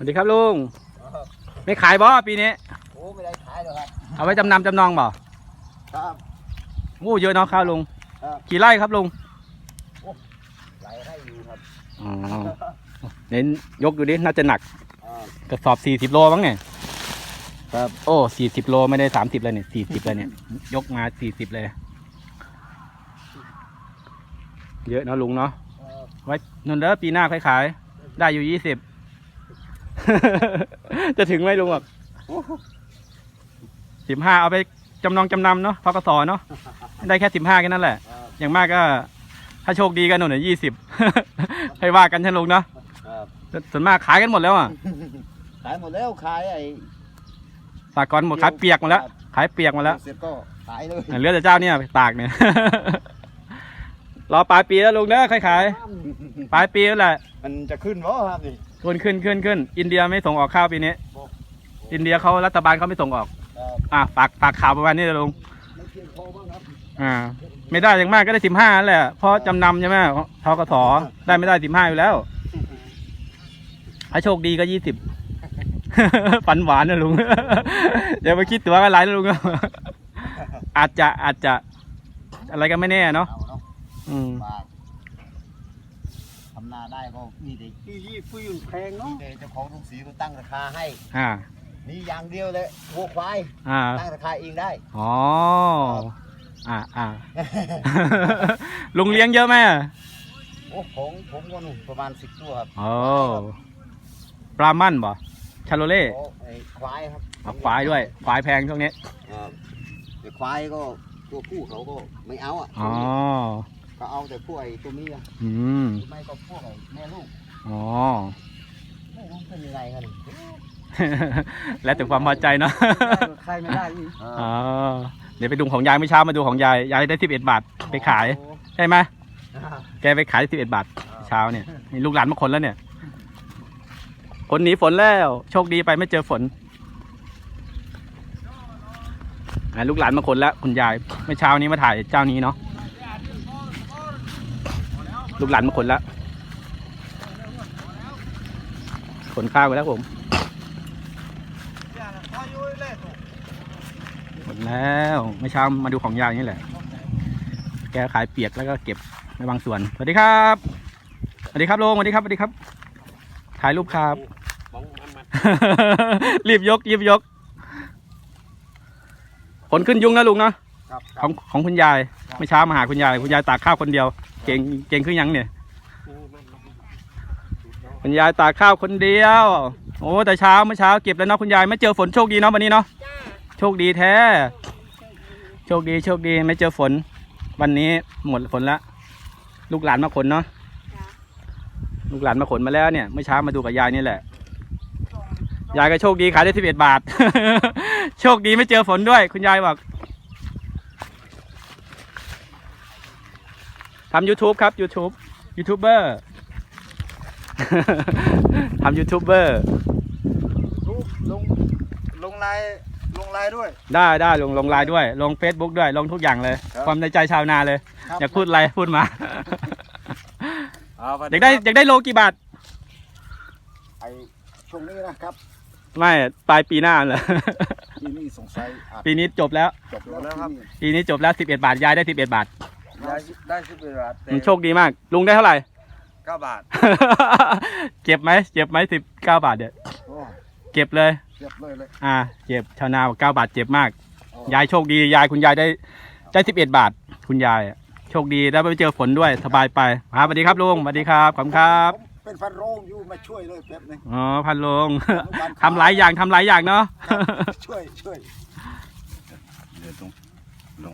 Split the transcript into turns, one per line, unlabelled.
วัสดีครับลุง ไม่ขายบ่ปีนี้
โอ้ไม่ได้ขายหรอกครับ
เอาไว้จำนำจำนองบ่
ครับ
โอ้เยอะเนาะข้าวลุง
ครับ
กี่ไร่ครับลุง
หลายไร่อยู่ครับ
อ๋อ เน้นยกดูดิ น่าจะหนัก
อ่า ก
ระสอบสี่สิบโลมั้งเนี่ย
ครับ
โอ้สี่สิบโลไม่ได้สามสิบเลยเนี่ยสี่สิบเลยเนี่ย ยกมาสี่สิบเลย เยอะเนาะลุงเนาะ
เอ่อ
ไว้นนเด้อปีหน้าค่อยขาย ได้อยู่ยี่สิบ จะถึงไหมลุงอะสิบห้าเอาไปจำนองจำนำเนาะพกสเนาะได้แค่สิบห้าแค่นั้นแหละ
ครับ
อย่างมากก็ ถ้าโชคดีกันหน่อยยี่สิบให้ว่ากันใช่ลุงเนาะ
ครับ
ส่วนมากขายกันหมดแล้วอะ
ขายหมดแล้วขายไอ้
สากรณ์หมดขายเปียกหมดแล้ว ขายเปียกหมดแล้ว
เสร็จก็ขายเลย
เหลือแต่เจ้าเนี่ยไปตากเนี่ยรอปลายปีแล้วลุงเด้อค่อยขายปลายปีแล้วแหละ
มันจะขึ้นวะครับนี่
ขึ้นขึ้นขึ้นขึ้น อินเดียไม่ส่งออกข้าวปีนี้ อินเดียเขารัฐบาลเขาไม่ส่งออก
ครับ
อะฝากฝากข่าวประมาณนี้เลยลุง
ไม่เพียงพอบ้างครับ
อ่า ไม่ได้อย่างมากก็ได้สิบห้าแหละ เพราะจำนำใช่ไหมทกสได้ไม่ได้สิบห้าอยู่แล้วถ้าโชคดีก็ยี่สิบฝันหวานนะลุงอย่าไปคิดตัวอะไรนะลุงอาจจะอาจจะ อะไรก็ไม่แน่เนาะ
เอาเนาะ
อืม
ฝากทำนา ได้ก็มีแต่
ยี่ยี่ฟื้นแพงเนาะ
มีแต่เจ้าของโรงสีก็ตั้งราคาให้
อ่า
นี่อย่างเดียวเลยวัวควาย
อ่า
ตั้งราคาเองได้
อ๋ออ่าอ่าลุงเลี้ยงเยอะไหมอะ
โอ้ผมผมก็หนุ่มประมาณสิบตัวครับ
โอ้ปลามั่นบ่ชาโลเล่
โอ้ไอ้ควายครับ
เอาควายด้วยควายแพงช่วงนี้
ครับแต่ควายก็ตัวผู้เขาก็ไม่เอาอะ
อ๋อ
ก็เอาแต่พวกไอ้ตัวเมีย
อืม
หรือไม่ก็พวกไอ้แม่ลูก
อ๋อ
ไม่รู้เป็นยังไงกัน
แล้วแต่ความพอใจเนาะ
ใครไม่ได้อีก
อ๋อเดี๋ยวไปดูของยายเมื่อเช้ามาดูของยายยายได้สิบเอ็ดบาทไปขายใช่ไหมแกไปขายสิบเอ็ดบาทเช้าเนี่ยมีลูกหลานมาคนแล้วเนี่ยคนหนีฝนแล้ว โชคดีไปไม่เจอฝนอะลูกหลานมาคนแล้วคุณยายเมื่อเช้านี้มาถ่ายเจ้านี้เนาะ ลูกหลานมาคนแล้วขนข้าวไปแล้วผมขนแล้วเมื่อเช้ามาดูของยายนี่แหละ แกขายเปียกแล้วก็เก็บในบางส่วน สวัสดีครับ สวัสดีครับลงสวัสดีครับสวัสดีครับ ถ่ายรูปครับ รีบยกรีบยกผลขึ้นยุงนะลุงเนาะ
ครับ
ของของคุณยายเมื่อเช้ามาหาคุณยายคุณยายตากข้าวคนเดียว เก่งเก่งขึ้นยังเนี่ย คุณยายตากข้าวคนเดียว โอ้แต่เช้าเมื่อเช้าเก็บแล้วเนาะคุณยายไม่เจอฝนโชคดีเนาะวันนี้เนาะโชคดีแท้ โชคดีโชคดีไม่เจอฝน วันนี้หมดฝนละลูกหลานมาขนเนาะลูกหลานมาขนมาแล้วเนี่ยเมื่อเช้ามาดูกับยายนี่แหละ ยายก็โชคดีขายได้สิบเอ็ดบาท โชคดีไม่เจอฝนด้วย คุณยายบอก ทำ YouTube ครับ YouTube ยูทูบเบอร์ทำยูทูบเบอร์
ลงลงลายลงลายด้วย
ได้ได้ลงลงไลน์ด้วย ลง Facebook ด้วย ลงทุกอย่างเลย
ครับ
ความในใจชาวนาเลย
ครับ
อยากพูดอะไรพูดมา
เอา
อยากได้อยากได้โลกี่บาท
ไอช่วงนี้นะครับ
ไม่ปลายปีหน้าเลย
ปีนี้สงสัยอาจ
ปีนี้จบแล้ว
จบแล้วครับ
ปีนี้จบแล้ว 11 บาท ยายได้ 11 บาท
ได้ได้สิบเอ็ดบาทแต่
มันโชคดีมาก ลุงได้เท่าไหร่
เก้าบาท
เจ็บไหมเจ็บไหมสิบเก้าบาทเดี๋ยว
โอ้
เก็บเลย
เรียบเลยเลย
อ่าเจ็บชาวนาบอกเก้าบาทเจ็บมากยายโชคดี ยายคุณยายได้ได้สิบเอ็ดบาท คุณยายอะโชคดีได้ไม่เจอฝนด้วยสบายไปครับสวัสดีครับลุงสวัสดีครับขอบคุณครับ
ผมเป็นฟันโรงอยู่มาช่วยเลยแป๊บนึง
อ๋อพันลุง ทำหลายอย่างทำหลายอย่างเนาะ
ช่วยช่วยเดี๋ยวตรง